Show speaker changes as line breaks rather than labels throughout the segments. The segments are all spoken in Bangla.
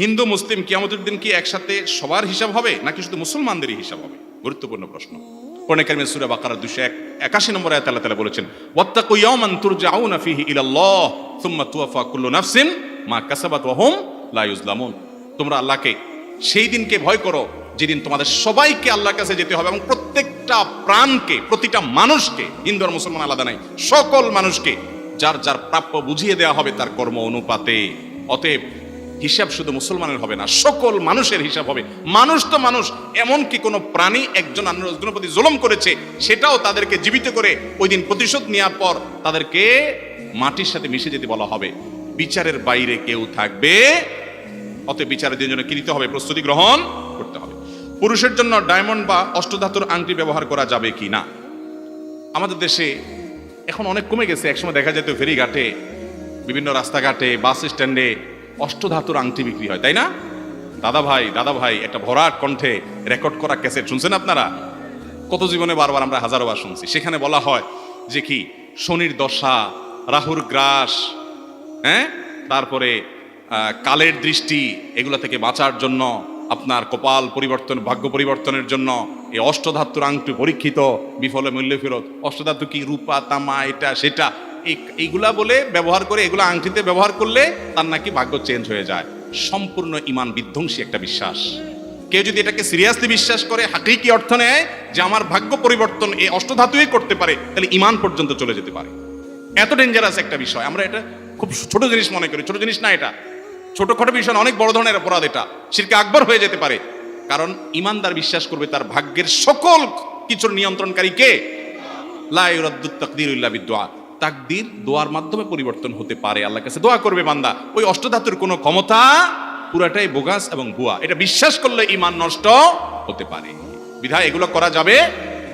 হিন্দু, মুসলিম কিয়ামতের দিন কি একসাথে সবার হিসাব হবে, নাকি শুধু মুসলমানদেরই হিসাব হবে? গুরুত্বপূর্ণ প্রশ্ন। কোরআন সূরা বাকারা 281 নম্বর আয়াতে আল্লাহ তাআলা বলেছেন, ওয়াত্তাকু ইয়াওমান তুরজাউনা ফীহি ইলাল্লাহ, সুম্মা তুওয়াফা কুল্লু নাফসিন মা কাসাবাত ওয়া হুম লা ইউজলামুন তোমরা আল্লাহকে সেই দিনকে ভয় করো, যেদিন তোমাদের সবাইকে আল্লাহর কাছে যেতে হবে এবং প্রত্যেকটা প্রাণকে, প্রতিটা মানুষকে হিন্দু আর মুসলমান আলাদা নাই, সকল মানুষকে, যার যার প্রাপ্য বুঝিয়ে দেওয়া হবে তার কর্ম অনুপাতে। অতএব হিসাব শুধু মুসলমানের হবে না, সকল মানুষের হিসাব হবে। মানুষ তো মানুষ এমন কি কোনো প্রাণী একজন অন্যজনের প্রতি জুলুম করেছে, সেটাও তাদেরকে জীবিত করে ওই দিন প্রতিশোধ নেওয়ার পর তাদেরকে মাটির সাথে মিশে যেতে বলা হবে। বিচারের বাইরে কেউ থাকবে, অতএব বিচারের জন্য কি নিতে হবে? প্রস্তুতি গ্রহণ করতে হবে। পুরুষের জন্য ডায়মন্ড বা অষ্টধাতুর আংটি ব্যবহার করা যাবে কি না? আমাদের দেশে এখন অনেক কমে গেছে, একসময় দেখা যেত ফেরিঘাটে, বিভিন্ন রাস্তাঘাটে, বাস স্ট্যান্ডে অষ্টধাতুর আংটি বিক্রি হয়, তাই না? দাদা ভাই দাদা ভাই, একটা ভরাট কণ্ঠে রেকর্ড করা ক্যাসেট শুনছেন আপনারা? কত জীবনে বারবার আমরা হাজারো বার শুনছি। সেখানে বলা হয় যে কি, শনির দশা, রাহুর গ্রাস হ্যাঁ? তারপরে কালের দৃষ্টি, এগুলো থেকে বাঁচার জন্য, আপনার কপাল পরিবর্তন, ভাগ্য পরিবর্তনের জন্য এই অষ্টধাতুর আংটি পরীক্ষিত, বিফলে মূল্য ফেরত। অষ্টধাতু কি রূপা, তামা, এটা, সেটা এইগুলা বলে ব্যবহার করে, এগুলো আংটিতে ব্যবহার করলে তার নাকি ভাগ্য চেঞ্জ হয়ে যায়। সম্পূর্ণ ইমান বিধ্বংসী একটা বিশ্বাস। কেউ যদি এটাকে সিরিয়াসলি বিশ্বাস করে, হাকিকি অর্থ নেয় যে আমার ভাগ্য পরিবর্তন এই অষ্টধাতুই করতে পারে, তাহলে ইমান পর্যন্ত চলে যেতে পারে। এত ডেঞ্জারাস একটা বিষয়। আমরা এটা খুব ছোট জিনিস মনে করি। ছোট জিনিস না এটা। ছোটখাটো বিষয় অনেক বড় ধরনের অপরাধ এটা। শিরকে আকবর হয়ে যেতে পারে। কারণ ইমানদার বিশ্বাস করবে তার ভাগ্যের সকল কিছুর নিয়ন্ত্রণকারী কে? লাইরাদ্দুত তাকদিরুল্লাহ বিদুয়া তাকদির দোয়ার মাধ্যমে পরিবর্তন হতে পারে। আল্লাহ কাছে দোয়া করবে বান্দা। ওই অষ্টধাতুর কোনো ক্ষমতা পুরাটাই বোগাস এবং ভুয়া। এটা বিশ্বাস করলে ইমান নষ্ট হতে পারে। বিধায় এগুলো করা যাবে,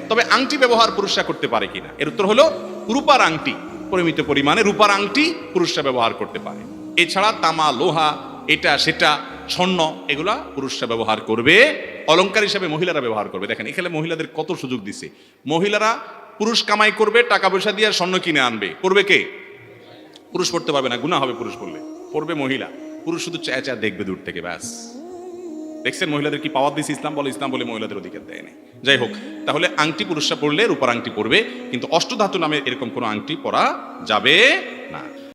তবে আংটি ব্যবহার পুরুষরা করতে পারে কিনা? এর উত্তর হলো, রূপার আংটি, পরিমিত পরিমাণে রূপার আংটি পুরুষরা ব্যবহার করতে পারে। এছাড়া তামা, লোহা, এটা, সেটা, স্বর্ণ, এগুলা পুরুষরা ব্যবহার করবে। অলংকার হিসাবে মহিলারা ব্যবহার করবে। দেখেন, এখানে মহিলাদের কত সুযোগ দিছে। মহিলারা পুরুষ কামাই করবে, টাকা পয়সা দিয়ে স্বর্ণ কিনে আনবে। করবে কে? পুরুষ পড়তে পারবে না গুণা হবে পুরুষ পড়লে পড়বে মহিলা। পুরুষ শুধু চায় চায় দেখবে দূর থেকে, ব্যাস। দেখছেন মহিলাদের কি পাওয়ার দিয়েছে ইসলাম? বলে ইসলাম বলে মহিলাদের অধিকার দেয় না যাই হোক, তাহলে আংটি পুরুষরা পড়লে রূপার আংটি পরবে কিন্তু অষ্টধাতু নামে এরকম কোনো আংটি পরা যাবে